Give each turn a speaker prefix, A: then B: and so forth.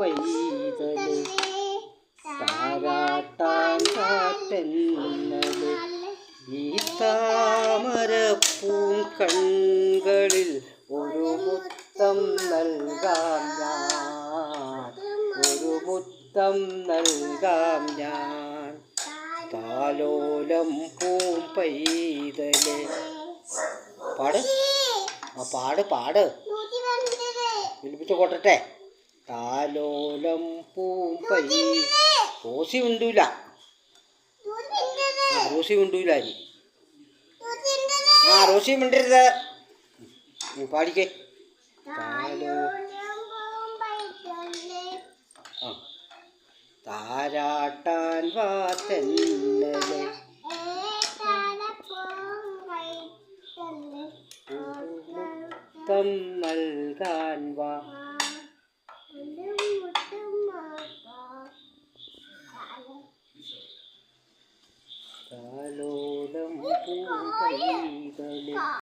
A: പൈതൽ താരാട്ടാൻ കാറ്റെന്നത്. ഈ താമരപ്പൂം കൺകളിൽ ഒരു മുത്തം നൽകാം ഞാൻ. ഒരു മുത്തം നൽകാം ഞാൻ. താലോലം പൂം പൈതൽ പാട്. ആ പാട് പാട്. വിളിപ്പിച്ച് കൊട്ടട്ടെ. താലോലം പൂമ്പൈ ഓസി ഉണ്ടൂല റോസി ഉണ്ടൂല ആ റോസി മിണ്ടരുത്. പാടിക്കേ. താലോ താരാട്ടാൻ വാ മുത്തം നൽകാൻ വാ താലോലം പൂം പൈതല്